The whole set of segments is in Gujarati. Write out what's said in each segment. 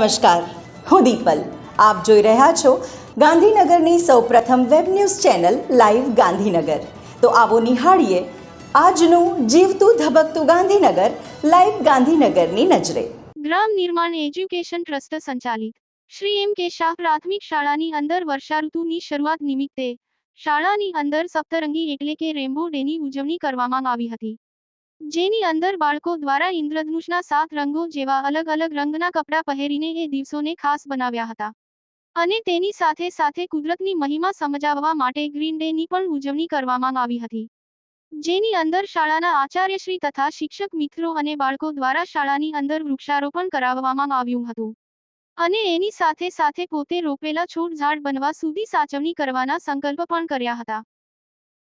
નમસ્કાર, હું દીપલ. આપ જોઈ રહ્યા છો ગાંધીનગરની સૌપ્રથમ web news channel live Gandhinagar. તો આવો નિહાળીએ આજનું જીવતું ધબકતું ગાંધીનગર, લાઈવ ગાંધીનગરની નજરે. ગ્રામ નિર્માણ એજ્યુકેશન ટ્રસ્ટ સંચાલિત. શ્રી એમ કે શાહ પ્રાથમિક શાળાની અંદર વર્ષા ઋતુની શરૂઆત નિમિત્તે શાળાની અંદર સપ્તરંગી એટલે કે રેમ્બો ડેની ઉજવણી કરવામાં આવી હતી. જેની અંદર બાળકો દ્વારા ઇન્દ્રધનુષના સાત રંગો જેવા અલગ અલગ રંગના કપડાં પહેરીને એ દિવસોને ખાસ બનાવ્યા હતા. અને તેની સાથે સાથે કુદરતની મહિમા સમજાવવા માટે ગ્રીન ડેની પણ ઉજવણી કરવામાં આવી હતી. જેની અંદર શાળાના આચાર્યશ્રી તથા શિક્ષક મિત્રો અને બાળકો દ્વારા શાળાની અંદર વૃક્ષારોપણ કરાવવામાં આવ્યું હતું. અને એની સાથે સાથે પોતે રોપેલા છોડ ઝાડ બનવા સુધી સાચવણી કરવાના સંકલ્પ પણ કર્યા હતા.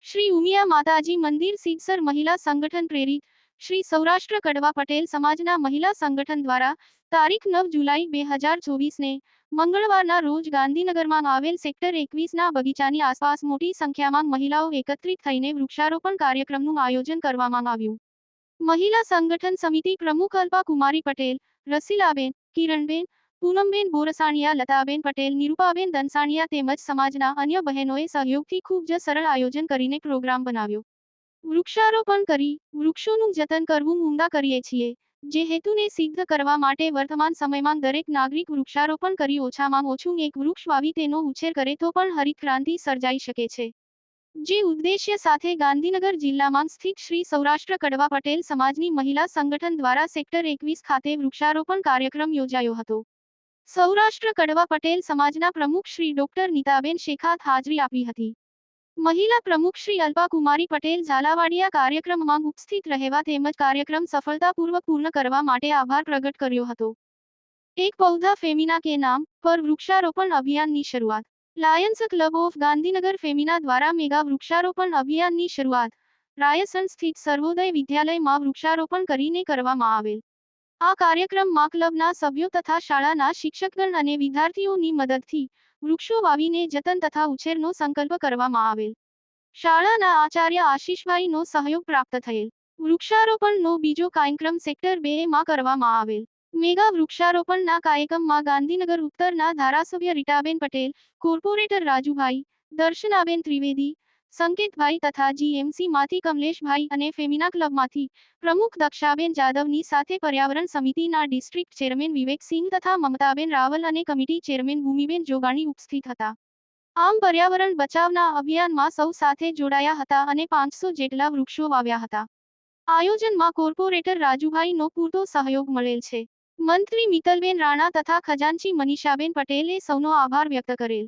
શ્રી ઉમિયા માતાજી મંદિર સિદ્સર મહિલા સંગઠન પ્રેરિત શ્રી સૌરાષ્ટ્ર કડવા પટેલ સમાજના મહિલા સંગઠન દ્વારા તારીખ નવ જુલાઈ બે હજાર ચોવીસને મંગળવારના રોજ ગાંધીનગરમાં આવેલ સેક્ટર એકવીસના બગીચાની આસપાસ મોટી સંખ્યામાં મહિલાઓ એકત્રિત થઈને વૃક્ષારોપણ કાર્યક્રમનું આયોજન કરવામાં આવ્યું. મહિલા સંગઠન સમિતિ પ્રમુખ અલ્પા કુમારી પટેલ, રસીલાબેન, કિરણબેન પૂનમબેન બોરસાણિયા, લતાબેન પટેલ, નિરૂપાબેન દનસાણિયા તેમજ સમાજના અન્ય બહેનોએ સહયોગથી ખૂબ જ સરળ આયોજન કરીને પ્રોગ્રામ બનાવ્યો. વૃક્ષારોપણ કરી, વૃક્ષોનું જતન કરવું ઉમદા કરીએ છીએ, જે હેતુને સિદ્ધ કરવા માટે વર્તમાન સમયમાં દરેક નાગરિક વૃક્ષારોપણ કરી ઓછામાં ઓછું એક વૃક્ષ વાવી તેનો ઉછેર કરે તો પણ હરિત ક્રાંતિ સર્જાઈ શકે છે. જે ઉદ્દેશ્ય સાથે ગાંધીનગર જિલ્લામાં સ્થિત શ્રી સૌરાષ્ટ્ર કડવા પટેલ સમાજની મહિલા સંગઠન દ્વારા સેક્ટર એકવીસ ખાતે વૃક્ષારોપણ કાર્યક્રમ યોજાયો હતો. સૌરાષ્ટ્ર કડવા પટેલ સમાજના પ્રમુખ શ્રી ડોક્ટર નીતાબેન શેખાત હાજરી આપી હતી. મહિલા પ્રમુખ શ્રી અલ્પા કુમારી પટેલ ઝાલાવાડિયા કાર્યક્રમમાં ઉપસ્થિત રહેવા તેમજ કાર્યક્રમ સફળતાપૂર્વક પૂર્ણ કરવા માટે આભાર પ્રગટ કર્યો હતો. એક પૌધા ફેમિના કે નામ પર વૃક્ષારોપણ અભિયાનની શરૂઆત. Lions Club of Gandhinagar Femina દ્વારા મેગા વૃક્ષારોપણ અભિયાનની શરૂઆત. રાયસન સ્થિત સર્વોદય વિદ્યાલયમાં વૃક્ષારોપણ કરીને કરવામાં આવેલ. આ કાર્યક્રમમાં ક્લબના સભ્યો તથા શાળાના શિક્ષકગણ અને વિદ્યાર્થીઓની મદદથી વૃક્ષો વાવીને જતન તથા ઉછેરનો સંકલ્પ કરવામાં આવેલ. શાળાના આચાર્ય આશીષભાઈનો સહયોગ પ્રાપ્ત થયેલ. વૃક્ષારોપણનો બીજો કાર્યક્રમ સેક્ટર બે માં કરવામાં આવેલ. મેગા વૃક્ષારોપણના કાર્યક્રમમાં ગાંધીનગર ઉત્તરના ધારાસભ્ય રીટાબેન પટેલ, કોર્પોરેટર રાજુભાઈ, દર્શનાબેન ત્રિવેદી સંકેતભાઈ તથા જીએમસીમાંથી કમલેશભાઈ અને ફેમિના ક્લબમાંથી પ્રમુખ દક્ષાબેન જાદવની સાથે પર્યાવરણ સમિતિના ડિસ્ટ્રિક્ટ ચેરમેન વિવેકસિંહ તથા મમતાબેન રાવલ અને કમિટી ચેરમેન ભૂમિબેન જોગાણી ઉપસ્થિત હતા. આમ પર્યાવરણ બચાવના અભિયાનમાં સૌ સાથે જોડાયા હતા અને પાંચસો જેટલા વૃક્ષો વાવ્યા હતા. આયોજનમાં કોર્પોરેટર રાજુભાઈનો પૂરતો સહયોગ મળેલ છે. મંત્રી મિતલબેન રાણા તથા ખજાનચી મનીષાબેન પટેલે સૌનો આભાર વ્યક્ત કરેલ.